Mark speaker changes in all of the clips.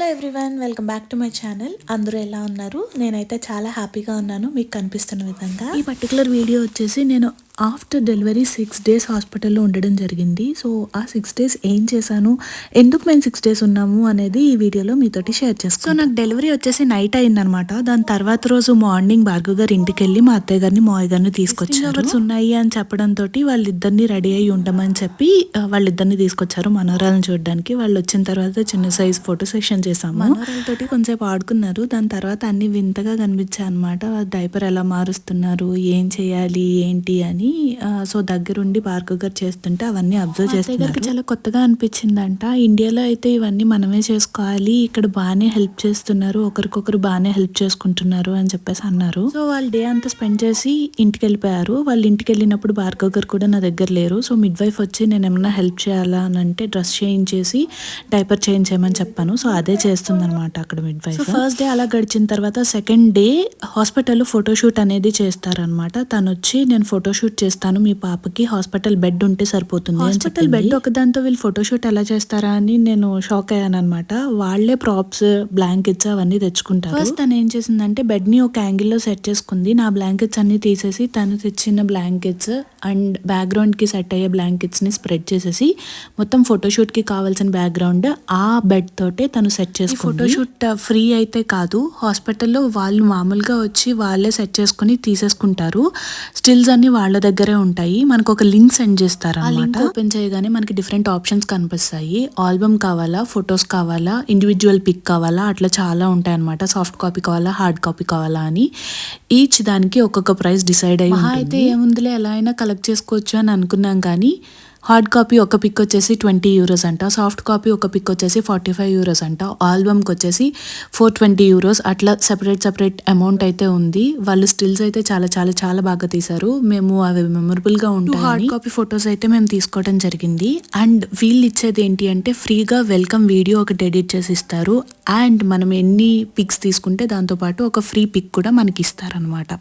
Speaker 1: Hello everyone welcome back to my channel. అందరూ ఎలా ఉన్నారు? నేనైతే చాలా హ్యాపీగా ఉన్నాను. మీకు కనిపిస్తున్న విధంగా. ఈ పర్టికులర్ వీడియో వచ్చేసి నేను ఆఫ్టర్ డెలివరీ సిక్స్ డేస్ హాస్పిటల్లో ఉండడం జరిగింది. సో ఆ సిక్స్ డేస్ ఏం చేశాను? ఎందుకు మేము సిక్స్ డేస్ ఉన్నాము అనేది ఈ వీడియోలో మీతోటి షేర్ చేస్తాను సో నాకు డెలివరీ వచ్చేసి నైట్ అయిందనమాట. దాని తర్వాత రోజు మార్నింగ్ భార్గవ్ గారి ఇంటికి వెళ్ళి మా అత్తయ్య గారిని మావయ్య గారిని తీసుకొచ్చారు. అవర్స్ ఉన్నాయి అని చెప్పడంతో వాళ్ళిద్దరిని రెడీ అయ్యి ఉండమని చెప్పి వాళ్ళిద్దరిని తీసుకొచ్చారు మనోరాలను చూడడానికి. వాళ్ళు వచ్చిన తర్వాత చిన్న సైజ్ ఫోటో సెక్షన్ చేసాము మనోరాలతోటి కొంచెంసేపు ఆడుకున్నారు. దాని తర్వాత అన్ని వింతగా కనిపించాయి అనమాట డైపర్ ఎలా మారుస్తున్నారు? ఏం చేయాలి? ఏంటి అని. సో దగ్గరుండి భార్గవ్ గారు చేస్తుంటే అవన్నీ అబ్జర్వ్ చేస్తున్నారు. చాలా కొత్తగా అనిపించిందంట. ఇండియాలో అయితే ఇవన్నీ మనమే చేసుకోవాలి. ఇక్కడ బాగానే హెల్ప్ చేస్తున్నారు. ఒకరికొకరు బాగానే హెల్ప్ చేసుకుంటున్నారు అని చెప్పేసి అన్నారు. సో వాళ్ళు డే అంతా స్పెండ్ చేసి ఇంటికి వెళ్ళిపోయారు వాళ్ళు ఇంటికి వెళ్ళినప్పుడు భార్గవ్ గారు కూడా నా దగ్గర లేరు. సో మిడ్ వైఫ్ వచ్చి నేను ఏమన్నా హెల్ప్ చేయాలా అని అంటే డ్రెస్ చేంజ్ చేసి డైపర్ చేంజ్ చేయమని చెప్పాను. సో అదే చేస్తుంది అనమాట అక్కడ మిడ్ వైఫ్ ఫస్ట్ డే అలా గడిచిన తర్వాత సెకండ్ డే హాస్పిటల్లో ఫోటోషూట్ అనేది చేస్తారనమాట తను వచ్చి నేను ఫోటోషూట్ చేస్తాను. మీ పాపకి హాస్పిటల్ బెడ్ ఉంటే సరిపోతుంది హాస్పిటల్ బెడ్ ఒకదాంతో వీళ్ళు ఫోటోషూట్ ఎలా చేస్తారా అని నేను షాక్ అయ్యాను అనమాట వాళ్ళే ప్రాప్స్ బ్లాంకెట్స్ అవన్నీ తెచ్చుకుంటారు. ఫస్ట్ తను ఏం చేసిందంటే బెడ్ని ఒక యాంగిల్లో సెట్ చేసుకుంది. నా బ్లాంకెట్స్ అన్ని తీసేసి తను తెచ్చిన బ్లాంకెట్స్ అండ్ బ్యాక్గ్రౌండ్కి సెట్ అయ్యే బ్లాంకెట్స్ని స్ప్రెడ్ చేసేసి మొత్తం ఫోటోషూట్కి కావాల్సిన బ్యాక్గ్రౌండ్ ఆ బెడ్ తోటే తను సెట్ చేసుకుంది. ఫోటోషూట్ ఫ్రీ అయితే కాదు. హాస్పిటల్లో వాళ్ళు మామూలుగా వచ్చి వాళ్ళే సెట్ చేసుకుని తీసేసుకుంటారు. స్టిల్స్ అన్ని వాళ్ళ దగ్గరే ఉంటాయి. మనకు ఒక లింక్ సెండ్ చేస్తారు లింక్ ఓపెన్ చేయగానే మనకి డిఫరెంట్ ఆప్షన్స్ కనిపిస్తాయి. ఆల్బమ్ కావాలా ఫొటోస్ కావాలా ఇండివిజువల్ పిక్ కావాలా అట్లా చాలా ఉంటాయి అనమాట సాఫ్ట్ కాపీ కావాలా హార్డ్ కాపీ కావాలా అని. ఈచ్ దానికి ఒక్కొక్క ప్రైస్ డిసైడ్ అయ్యి అయితే ఏముందిలే ఎలా అయినా కలెక్ట్ చేసుకోవచ్చు అని అనుకున్నాం కానీ హార్డ్ కాపీ ఒక పిక్ వచ్చేసి ట్వంటీ యూరోస్ అంట. సాఫ్ట్ కాపీ ఒక పిక్ వచ్చేసి ఫార్టీ ఫైవ్ యూరోస్ అంట ఆల్బమ్కి వచ్చేసి ఫోర్ ట్వంటీ యూరోస్ అట్లా సెపరేట్ సెపరేట్ అమౌంట్ అయితే ఉంది. వాళ్ళు స్టిల్స్ అయితే చాలా చాలా చాలా బాగా తీశారు. మేము అవి మెమొరబుల్గా ఉంటాయి హార్డ్ కాపీ ఫొటోస్ అయితే మేము తీసుకోవడం జరిగింది. అండ్ వీళ్ళు ఇచ్చేది ఏంటి అంటే ఫ్రీగా వెల్కమ్ వీడియో ఒకటి ఎడిట్ చేసి ఇస్తారు. అండ్ మనం ఎన్ని పిక్స్ తీసుకుంటే దాంతోపాటు ఒక ఫ్రీ పిక్ కూడా మనకి ఇస్తారనమాట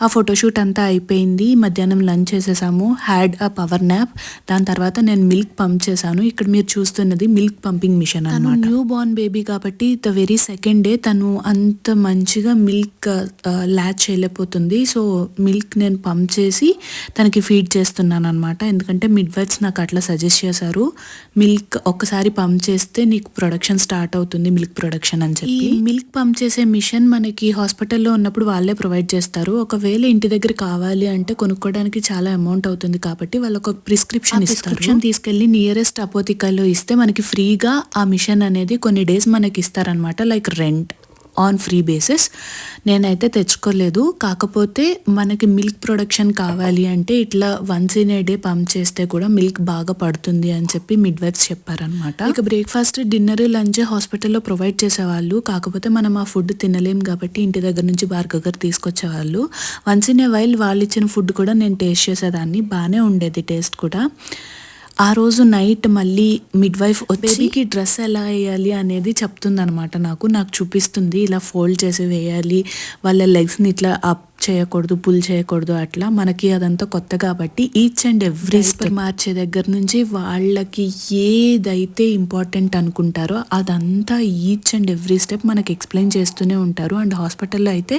Speaker 1: ఆ ఫోటోషూట్ అంతా అయిపోయింది. మధ్యాహ్నం లంచ్ చేసేసాము. హ్యాడ్ అ పవర్ న్యాప్ దాని తర్వాత నేను మిల్క్ పంప్ చేశాను. ఇక్కడ మీరు చూస్తున్నది మిల్క్ పంపింగ్ మిషన్ అనమాట న్యూ బోర్న్ బేబీ కాబట్టి ద వెరీ సెకండ్ డే తను అంత మంచిగా మిల్క్ ల్యాచ్ చేయలేకపోతుంది. సో మిల్క్ నేను పంప్ చేసి తనకి ఫీడ్ చేస్తున్నాను అనమాట ఎందుకంటే మిడ్ వైఫ్స్ నాకు అట్లా సజెస్ట్ చేశారు. మిల్క్ ఒక్కసారి పంప్ చేస్తే నీకు ప్రొడక్షన్ స్టార్ట్ అవుతుంది మిల్క్ ప్రొడక్షన్ అని చెప్పి. మిల్క్ పంప్ చేసే మిషన్ మనకి హాస్పిటల్లో ఉన్నప్పుడు వాళ్ళే ప్రొవైడ్ చేస్తారు. ఒకవేళ ఇంటి దగ్గర కావాలి అంటే కొనుక్కోవడానికి చాలా అమౌంట్ అవుతుంది కాబట్టి వాళ్ళు ఒక ప్రిస్క్రిప్షన్ ఇస్తారు. తీసుకెళ్ళి నియరెస్ట్ అపోతికల్లో ఇస్తే మనకి ఫ్రీగా ఆ మిషన్ అనేది కొన్ని డేస్ మనకి ఇస్తారనమాట like rent on free basis నేనైతే తెచ్చుకోలేదు. కాకపోతే మనకి మిల్క్ ప్రొడక్షన్ కావాలి అంటే ఇట్లా once in a day pump చేస్తే కూడా మిల్క్ బాగా పడుతుంది అని చెప్పి మిడ్ వైఫ్స్ చెప్పారనమాట ఇక బ్రేక్ఫాస్ట్ డిన్నర్ లంచ్ హాస్పిటల్లో ప్రొవైడ్ చేసేవాళ్ళు. కాకపోతే మనం ఆ ఫుడ్ తినలేం కాబట్టి ఇంటి దగ్గర నుంచి బార్గర్ తీసుకొచ్చేవాళ్ళు. వన్స్ ఇన్ ఏ వైల్ వాళ్ళు ఇచ్చిన ఫుడ్ కూడా నేను టేస్ట్ చేసేదాన్ని. బాగానే ఉండేది టేస్ట్ కూడా. ఆ రోజు నైట్ మళ్ళీ మిడ్ వైఫ్ బేబీకి డ్రెస్ ఎలా వేయాలి అనేది చెప్తుంది అనమాట నాకు. నాకు చూపిస్తుంది. ఇలా ఫోల్డ్ చేసి వేయాలి. వాళ్ళ లెగ్స్ని ఇట్లా అప్ చేయకూడదు పుల్ చేయకూడదు అట్లా. మనకి అదంతా కొత్త కాబట్టి ఈచ్ అండ్ ఎవ్రీ స్టెప్ మార్చే దగ్గర నుంచి వాళ్ళకి ఏదైతే ఇంపార్టెంట్ అనుకుంటారో అదంతా ఈచ్ అండ్ ఎవ్రీ స్టెప్ మనకి ఎక్స్ప్లెయిన్ చేస్తూనే ఉంటారు. అండ్ హాస్పిటల్లో అయితే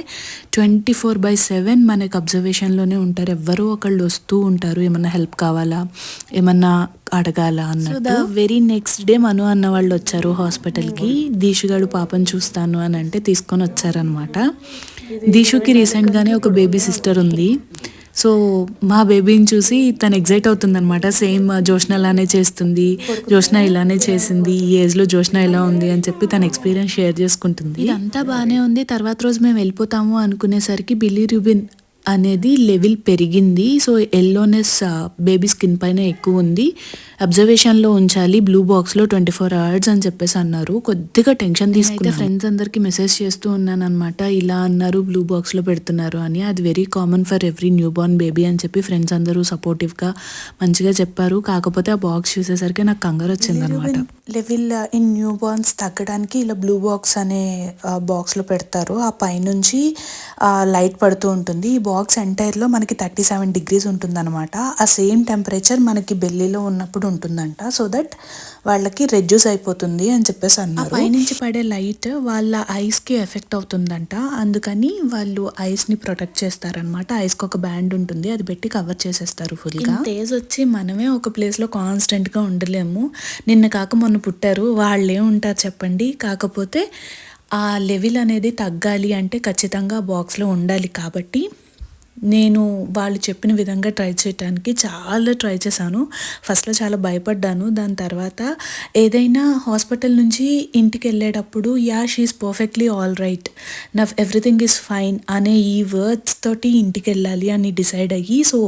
Speaker 1: ట్వంటీ ఫోర్ బై సెవెన్ మనకి అబ్జర్వేషన్లోనే ఉంటారు. ఎవ్వరో ఒకళ్ళు వస్తూ ఉంటారు. ఏమన్నా హెల్ప్ కావాలా? ఏమన్నా అడగాల అన్నట్టు. The very next day Manu అన్న వాళ్ళు వచ్చారు హాస్పిటల్కి దీషుగాడు పాపను చూస్తాను అని అంటే తీసుకొని వచ్చారనమాట దీషుకి రీసెంట్గానే ఒక బేబీ సిస్టర్ ఉంది. సో మా బేబీని చూసి తను ఎగ్జైట్ అవుతుంది అనమాట సేమ్ జోష్న ఇలానే చేస్తుంది. జోష్న ఇలానే చేసింది. ఈ ఏజ్లో జోష్న ఇలా ఉంది అని చెప్పి తన ఎక్స్పీరియన్స్ షేర్ చేసుకుంటుంది. ఇదంతా బాగానే ఉంది. తర్వాత రోజు మేము వెళ్ళిపోతాము అనుకునేసరికి బిల్లీ రుబిన్ అనేది లెవెల్ పెరిగింది. సో ఎల్లోనెస్ బేబీ స్కిన్ పైన ఎక్కువ ఉంది. అబ్జర్వేషన్లో ఉంచాలి బ్లూ బాక్స్లో ట్వంటీ ఫోర్ అవర్స్ అని చెప్పేసి అన్నారు. కొద్దిగా టెన్షన్ తీసుకుని ఫ్రెండ్స్ అందరికి మెసేజ్ చేస్తూ ఉన్నాను అనమాట ఇలా అన్నారు బ్లూ బాక్స్లో పెడుతున్నారు అని. అది very common for every newborn baby అని చెప్పి ఫ్రెండ్స్ అందరూ సపోర్టివ్గా మంచిగా చెప్పారు. కాకపోతే ఆ బాక్స్ చూసేసరికి నాకు కంగారు వచ్చింది అనమాట లెవెల్ ఇన్ న్యూ బార్న్స్ తగ్గడానికి ఇలా బ్లూ బాక్స్ అనే బాక్స్లో పెడతారు. ఆ పైనుంచి లైట్ పడుతూ ఉంటుంది. ఈ బాక్స్ ఎంటైర్లో మనకి థర్టీ సెవెన్ డిగ్రీస్ ఉంటుందన్నమాట. ఆ సేమ్ టెంపరేచర్ మనకి బెల్లీలో ఉన్నప్పుడు ఉంటుందంట. సో దట్ వాళ్ళకి రెడ్యూస్ అయిపోతుంది అని చెప్పేసి అన్నారు. పైనుంచి పడే లైట్ వాళ్ళ ఐస్కి ఎఫెక్ట్ అవుతుందంట. అందుకని వాళ్ళు ఐస్ని ప్రొటెక్ట్ చేస్తారనమాట ఐస్కి ఒక బ్యాండ్ ఉంటుంది. అది పెట్టి కవర్ చేసేస్తారు ఫుల్గా. తేజ్ వచ్చి మనమే ఒక ప్లేస్లో కాన్స్టెంట్గా ఉండలేము. నిన్న కాక మొన్న పుట్టారు. వాళ్ళే ఉంటారు చెప్పండి. కాకపోతే ఆ లెవెల్ అనేది తగ్గాలి అంటే ఖచ్చితంగా బాక్స్లో ఉండాలి కాబట్టి నేను వాళ్ళు చెప్పిన విధంగా ట్రై చేయడానికి చాలా ట్రై చేశాను. ఫస్ట్లో చాలా భయపడ్డాను. దాని తర్వాత ఏదైనా హాస్పిటల్ నుంచి ఇంటికి వెళ్ళేటప్పుడు yeah she is perfectly all right నా ఎవ్రీథింగ్ ఈజ్ ఫైన్ అనే ఈ వర్డ్స్ తోటి ఇంటికి వెళ్ళాలి అని డిసైడ్ అయ్యి so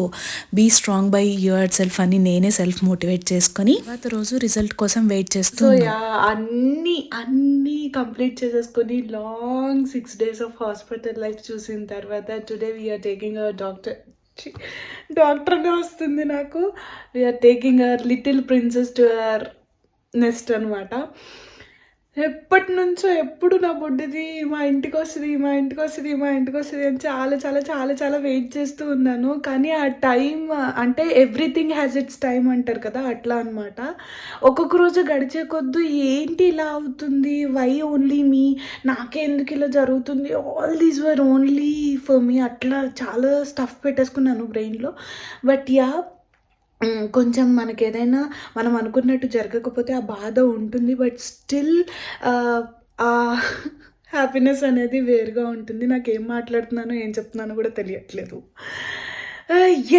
Speaker 1: be strong by yourself అని నేనే సెల్ఫ్ మోటివేట్ చేసుకొని తర్వాత రోజు రిజల్ట్ కోసం వెయిట్ చేస్తూ
Speaker 2: అన్ని అన్ని కంప్లీట్ చేసేసుకొని long six days of hospital life చూసిన తర్వాత today we're taking our doctor డాక్టర్నే వస్తుంది నాకు. We're taking our little princess to our nest అనమాట ఎప్పటి నుంచో ఎప్పుడు నా బొడ్డుది మా ఇంటికి వస్తుంది మా ఇంటికి వస్తుంది మా ఇంటికి వస్తుంది అని చాలా చాలా చాలా చాలా వెయిట్ చేస్తూ ఉన్నాను. కానీ ఆ టైం అంటే ఎవ్రీథింగ్ హ్యాస్ ఇట్స్ టైం అంటారు కదా అట్లా అనమాట ఒక్కొక్క రోజు గడిచే కొద్దు ఏంటి ఇలా అవుతుంది? వై ఓన్లీ మీ నాకే ఎందుకు ఇలా జరుగుతుంది? All these were only for me అట్లా చాలా స్టఫ్ పెట్టేసుకున్నాను బ్రెయిన్లో బట్ యా కొంచెం మనకి ఏదైనా మనం అనుకున్నట్టు జరగకపోతే ఆ బాధ ఉంటుంది బట్ స్టిల్ ఆ హ్యాపీనెస్ అనేది వేరుగా ఉంటుంది. నాకు ఏం మాట్లాడుతున్నానో ఏం చెప్తున్నానో కూడా తెలియట్లేదు.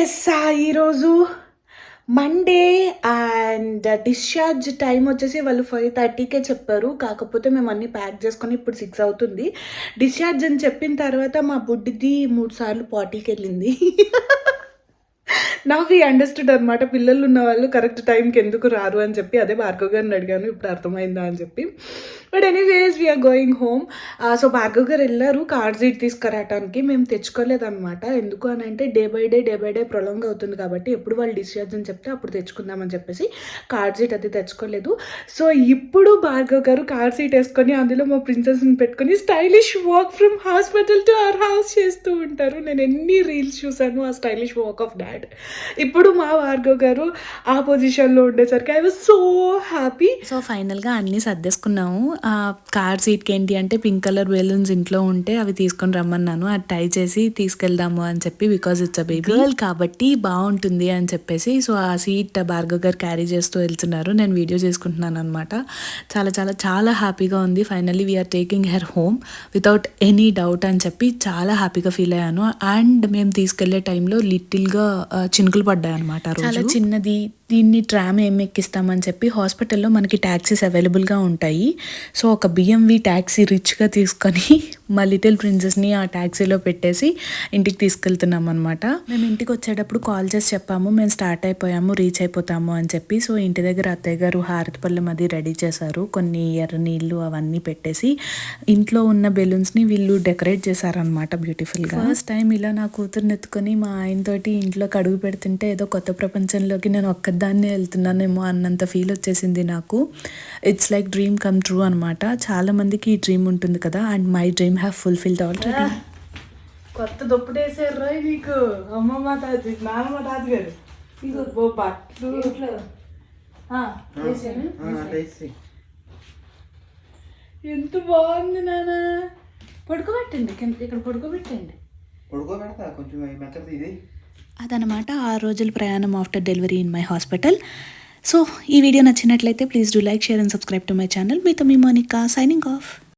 Speaker 2: ఎస్ ఈరోజు మండే అండ్ డిశ్చార్జ్ టైం వచ్చేసి వాళ్ళు ఫైవ్ థర్టీకే చెప్పారు. కాకపోతే మేము అన్నీ ప్యాక్ చేసుకొని ఇప్పుడు సిక్స్ అవుతుంది. డిశ్చార్జ్ అని చెప్పిన తర్వాత మా బుడ్డిది మూడు సార్లు పార్టీకి వెళ్ళింది. నాకు ఈ అండర్స్టూడ్ అనమాట పిల్లలు ఉన్న వాళ్ళు కరెక్ట్ టైంకి ఎందుకు రారు అని చెప్పి అదే భార్గవ్ గారిని అడిగాను. ఇప్పుడు అర్థమైందా అని చెప్పి. But anyways we're going home so Bhargav గారు వెళ్ళారు. కార్డ్ సీట్ తీసుకురావడానికి మేము తెచ్చుకోలేదన్నమాట. ఎందుకు అని అంటే day by day day by day prolong అవుతుంది కాబట్టి ఎప్పుడు వాళ్ళు డిశ్చార్జ్ అని చెప్తే అప్పుడు తెచ్చుకుందామని చెప్పేసి కార్డ్ సీట్ అది తెచ్చుకోలేదు. సో ఇప్పుడు భార్గవ్ గారు కార్ సీట్ వేసుకొని అందులో మా ప్రిన్సెస్ని పెట్టుకొని stylish walk from hospital to our house చేస్తూ ఉంటారు. నేను ఎన్ని రీల్స్ చూసాను ఆ స్టైలిష్ వాక్ ఆఫ్ డాడ్ ఇప్పుడు మా భార్గవ్ గారు ఆ పొజిషన్లో ఉండేసరికి I was so happy
Speaker 1: so ఫైనల్గా అన్నీ సర్దేసుకున్నాము. కార్ సీట్కి ఏంటి అంటే పింక్ కలర్ బెలూన్స్ ఇంట్లో ఉంటే అవి తీసుకొని రమ్మన్నాను. అది టై చేసి తీసుకెళ్దాము అని చెప్పి because it's a baby girl కాబట్టి బాగుంటుంది అని చెప్పేసి సో ఆ సీట్ భార్గవ్ గారు క్యారీ చేస్తూ వెళ్తున్నారు. నేను వీడియో చేసుకుంటున్నాను అనమాట చాలా చాలా చాలా హ్యాపీగా ఉంది. Finally we're taking her home without any doubt అని చెప్పి చాలా హ్యాపీగా ఫీల్ అయ్యాను. అండ్ మేము తీసుకెళ్ళే టైంలో లిటిల్గా చినుకులు పడ్డాయి అనమాట చాలా చిన్నది దీన్ని ట్రామ్ ఏం ఎక్కిస్తామని చెప్పి హాస్పిటల్లో మనకి ట్యాక్సీస్ అవైలబుల్గా ఉంటాయి. సో ఒక బిఎంవి ట్యాక్సీ రిచ్గా తీసుకొని మా లిటిల్ ప్రిన్సెస్ని ఆ ట్యాక్సీలో పెట్టేసి ఇంటికి తీసుకెళ్తున్నాం అనమాట మేము ఇంటికి వచ్చేటప్పుడు కాల్ చేసి చెప్పాము మేము స్టార్ట్ అయిపోయాము రీచ్ అయిపోతాము అని చెప్పి. సో ఇంటి దగ్గర అత్తయ్య గారు హారతి పళ్ళెం అది రెడీ చేశారు. కొన్ని ఎర్ర నీళ్ళు అవన్నీ పెట్టేసి ఇంట్లో ఉన్న బెలూన్స్ని వీళ్ళు డెకరేట్ చేశారనమాట బ్యూటిఫుల్గా. ఫస్ట్ టైం ఇలా నా కూతుర్ని ఎత్తుకొని మా ఆయనతోటి ఇంట్లోకి అడుగు పెడుతుంటే ఏదో కొత్త ప్రపంచంలోకి నేను ఒక్కదాన్నే వెళ్తున్నానేమో అన్నంత ఫీల్ వచ్చేసింది నాకు. It's like dream come true అనమాట చాలా మందికి ఈ డ్రీమ్ ఉంటుంది కదా. And my dream have fulfilled already
Speaker 2: కొత్త దుప్పటి వేసారు రాయ్ నీకు అమ్మమ్మ తాత నాన్నమ్మ తాతగారు. ఓ బట్టలు? ఎంత బాగుంది నాన్న. పడుకోబెట్టండి కింద ఇక్కడ పడుకోబెట్టండి.
Speaker 3: పడుకోబెడతా కొంచెం మెత్తది ఇది
Speaker 1: అదనమాట ఆరు రోజుల ప్రయాణం after delivery in my hospital. So ఈ వీడియో నచ్చినట్లయితే please do like share and subscribe to my channel. మీతో మీ మోనికా సైనింగ్ ఆఫ్